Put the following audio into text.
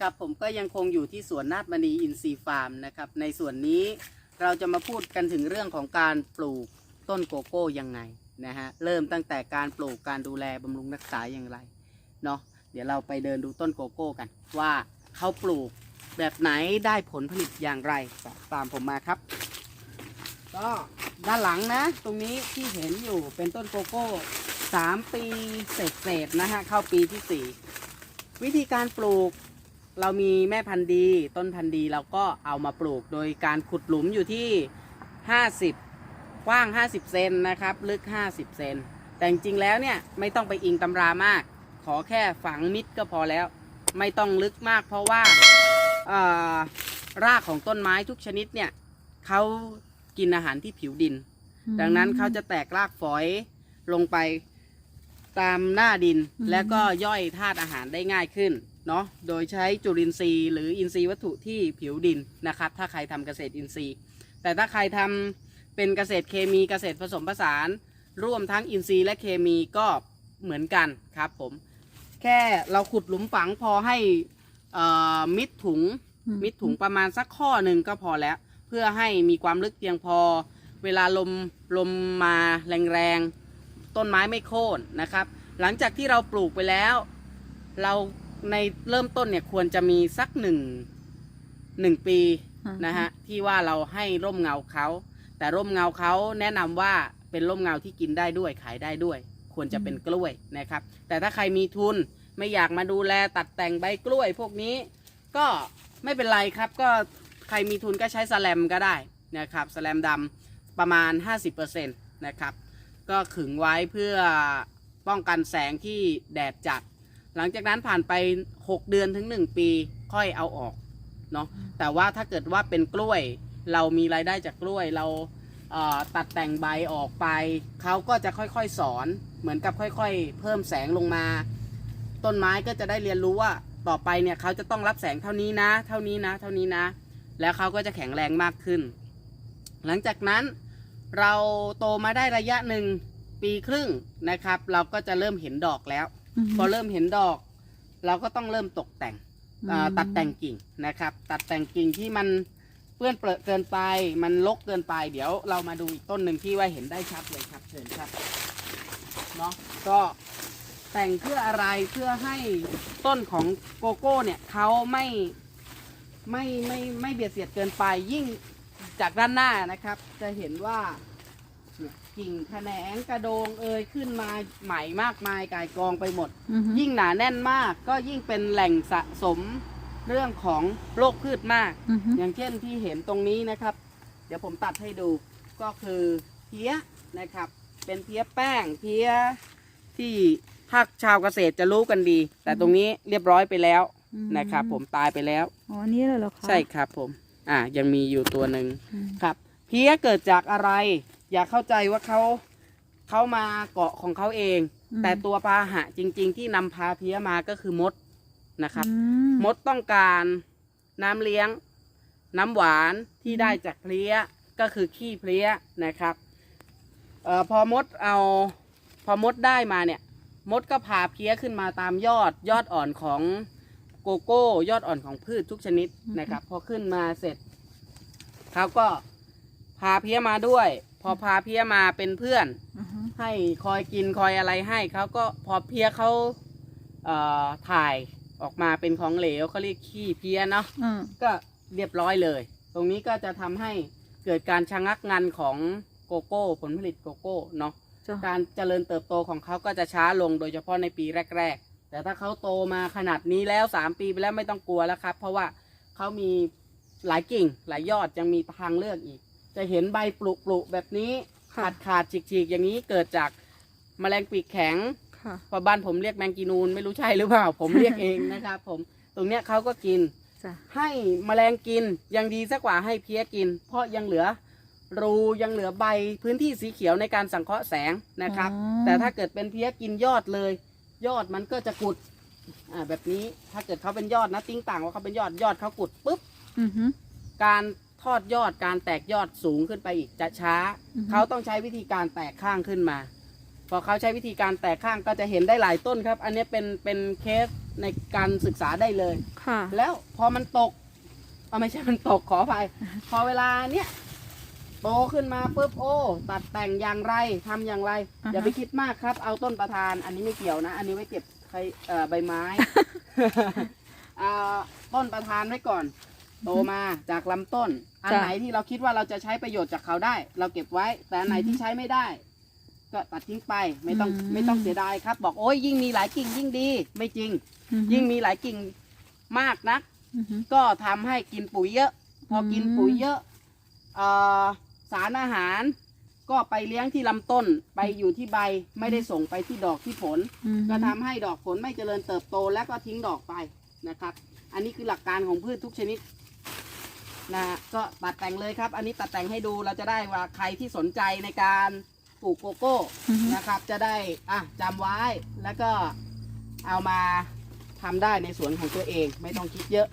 กับผมก็ยังคงอยู่ที่สวนนาฏมณีอินทรีย์ฟาร์มนะครับ ในส่วนนี้เราจะมาพูดกันถึงเรื่องของการปลูกต้นโกโก้ยังไงนะฮะเริ่มตั้งแต่การปลูกการดูแลบำรุงรักษาอย่างไรเนาะเดี๋ยวเราไปเดินดูต้นโกโก้กัน ว่าเขาปลูกแบบไหนได้ผลผลิตอย่างไรตามผมมาครับ ก็ด้านหลังนะ ตรงนี้ที่เห็นอยู่เป็นต้นโกโก้สามปีเศษๆนะฮะเข้าปีที่สี่วิธีการปลูก เรามีแม่พันธุ์ดี ต้นพันธุ์ดีเราก็เอามาปลูกโดยการขุดหลุมอยู่ที่ 50 กว้าง 50 เซนนะครับ ลึก 50 เซน แต่จริงๆแล้วเนี่ยไม่ต้องไปอิงตำรามาก ขอแค่ฝังมิดก็พอแล้ว ไม่ต้องลึกมาก เพราะว่าเอ่อรากของต้นไม้ทุกชนิดเนี่ยเขากินอาหารที่ผิวดิน ดังนั้นเขาจะแตกรากฝอยลงไปตามหน้าดินอืมแล้วก็ย่อยธาตุอาหารได้ง่ายขึ้น เนาะโดยใช้จุลินทรีย์ หรืออินทรีย์วัตถุที่ผิวดินนะครับ ถ้าใครทำเกษตรอินทรีย์ แต่ถ้าใครทำเป็นเกษตรเคมีเกษตรผสมผสาน ร่วมทั้งอินทรีย์และเคมีก็เหมือนกันครับผม แค่เราขุดหลุมฝังพอให้มิดถุงมิดถุงประมาณสักข้อหนึ่งก็พอแล้ว เพื่อให้มีความลึกเพียงพอ เวลาลมลมมาแรงๆต้นไม้ไม่โค่นนะครับ หลังจากที่เราปลูกไปแล้ว เรา ในเริ่มต้นเนี่ยควรจะมีสักหนึ่งหนึ่งปีอืมนะฮะที่ว่าเราให้ร่มเงาเขา แต่ร่มเงาเขาแนะนำว่าเป็นร่มเงาที่กินได้ด้วยขายได้ด้วย ควรจะเป็นกล้วยนะครับ แต่ถ้าใครมีทุนไม่อยากมาดูแลตัดแต่งใบกล้วย พวกนี้ก็ไม่เป็นไรครับ ก็ใครมีทุนก็ใช้สแลมก็ได้นะครับสแลมดำประมาณ 50%นะครับ ก็ขึงไว้เพื่อป้องกันแสงที่แดดจัด หลังจากนั้นผ่านไป 6 เดือนถึง 1 ปีค่อยเอาออกเนาะแต่ว่าถ้าเกิดว่าเป็นกล้วย เรามีรายได้จากกล้วยเราเอ่อตัดแต่งใบออกไป เขาก็จะค่อยๆสอนเหมือนกับค่อยๆ เพิ่มแสงลงมา ต้นไม้ก็จะได้เรียนรู้ว่าต่อไปเนี่ยเขาจะต้องรับแสงเท่านี้นะ เท่านี้นะ เท่านี้นะ แล้วเขาก็จะแข็งแรงมากขึ้น หลังจากนั้นเราโตมาได้ระยะหนึ่งปีครึ่งนะครับ เราก็จะเริ่มเห็นดอกแล้ว พอเริ่มเห็นดอก เราก็ต้องเริ่มตกแต่งอ่าตัดแต่งกิ่งนะครับ ตัดแต่งกิ่งที่มันเปื้อนเปรอะเกินไป มันลกเกินไปเดี๋ยวเรามาดูอีกต้นหนึ่งที่ว่าเห็นได้ชัดเลยครับเชิญครับเนาะก็แต่งเพื่ออะไรเพื่อให้ต้นของโกโก้เนี่ยเขาไม่ไม่ไม่ไม่เบียดเสียดเกินไปยิ่งจากด้านหน้านะครับ จะเห็นว่าเนี่ย กิ่งแขนงกระโดงเอยขึ้นมาใหม่มากมายกายกองไปหมด อือฮึยิ่งหนาแน่นมากก็ยิ่งเป็นแหล่งสะสมเรื่องของโรคพืชมาก อือฮึอย่างเช่นที่เห็นตรงนี้นะครับ เดี๋ยวผมตัดให้ดูก็คือเพี้ยนะครับ เป็นเพี้ยแป้งเพี้ยที่ถ้าชาวเกษตรจะรู้กันดี แต่ตรงนี้เรียบร้อยไปแล้วนะครับ ผมตายไปแล้ว อ๋ออันนี่เลยเหรอคะใช่ครับผม อ่ายังมีอยู่ตัวหนึ่งอืมครับ เพี้ยเกิดจากอะไร อย่าเข้าใจว่าเขาเขามาเกาะของเขาเองแต่ตัวพาหะจริง ๆ ที่นำพาเพี้ยมาก็คือมดนะครับ อืมมดต้องการน้ำเลี้ยง น้ำหวานที่ได้จากเพลี้ยก็คือขี้เพลี้ยนะครับเอ่อพอมดเอาพอมดได้มาเนี่ย มดก็พาเพลี้ยขึ้นมาตามยอดยอดอ่อนของโกโก้ ยอดอ่อนของพืชทุกชนิดนะครับ พอขึ้นมาเสร็จเขาก็พาเพลี้ยมาด้วย พอพาเพลี้ยมาเป็นเพื่อนอือฮึให้คอยกินคอยอะไรให้เขาก็พอเพี้ยเขาเอ่อถ่ายออกมาเป็นของเหลวเขาเรียกขี้เพี้ยเนาะอืมก็เรียบร้อยเลย ตรงนี้ก็จะทำให้เกิดการชะงักงันของโกโก้ผลผลิตโกโก้เนาะจ้ะการเจริญเติบโตของเขาก็จะช้าลงโดยเฉพาะในปีแรก ๆ แต่ถ้าเขาโตมาขนาดนี้แล้วสามปีไปแล้วไม่ต้องกลัวแล้วครับ เพราะว่าเขามีหลายกิ่งหลายยอดยังมีทางเลือกอีก จะเห็นใบปลุปลุแบบนี้ค่ะขาดขาดฉีกฉีกๆ อย่างนี้เกิดจากแมลงปีกแข็งค่ะเพราะบ้านผมเรียกแมงกีนูนไม่รู้ใช่หรือเปล่า ผมเรียกเองนะครับผมตรงเนี้ยเขาก็กินจ้ะให้แมลงกินยังดีสักกว่าให้เพี้ยกิน เพราะยังเหลือรูยังเหลือใบพื้นที่สีเขียวในการสังเคราะห์แสงนะครับอ๋อแต่ถ้าเกิดเป็นเพี้ยกินยอดเลย ยอดมันก็จะกุดอ่าแบบนี้ถ้าเกิดเขาเป็นยอดนะติ้งต่างว่าเขาเป็นยอดยอดเขากุดปุ๊บอือฮึการ ทอดยอดการแตกยอดสูงขึ้นไปอีกจะช้า อือฮึ เขาต้องใช้วิธีการแตกข้างขึ้นมา พอเขาใช้วิธีการแตกข้างก็จะเห็นได้หลายต้นครับ อันนี้เป็นเป็นเคสในการศึกษาได้เลย ค่ะ แล้วพอมันตกเอาไม่ใช่มันตกขออภัย พอเวลาเนี้ยโตขึ้นมาปุ๊บโอ้ ตัดแต่งอย่างไรทำอย่างไร อ่าฮะ อย่าไปคิดมากครับ เอาต้นประธาน อันนี้ไม่เกี่ยวนะ อันนี้ไว้เก็บใครเอ่อใบไม้เอาต้นประธานไว้ก่อน โตมาจากลำต้น อันจ้ะไหนที่เราคิดว่าเราจะใช้ประโยชน์จากเขาได้ เราเก็บไว้ แต่อันไหนอือฮึที่ใช้ไม่ได้ ก็ตัดทิ้งไปไม่ต้องอืม ไม่ต้องเสียดายครับ บอกโอ้ยยิ่งมีหลายกิ่งยิ่งดี ไม่จริง อือฮึยิ่งมีหลายกิ่งมากนัก อือฮึก็ทำให้กินปุ๋ยเยอะ พอกินอืมปุ๋ยเยอะเอ่อสารอาหาร ก็ไปเลี้ยงที่ลำต้น ไปอยู่ที่ใบไม่ได้ส่งไปที่ดอกที่ผลอือฮึก็ทำให้ดอกผลไม่เจริญเติบโตและก็ทิ้งดอกไปนะครับ อันนี้คือหลักการของพืชทุกชนิด นะก็ตัดแต่งเลยครับ อันนี้ตัดแต่งให้ดูเราจะได้ว่าใครที่สนใจในการปลูกโกโก้อือฮึนะครับ จะได้อะจำไว้แล้วก็เอามาทำได้ในสวนของตัวเองไม่ต้องคิดเยอะ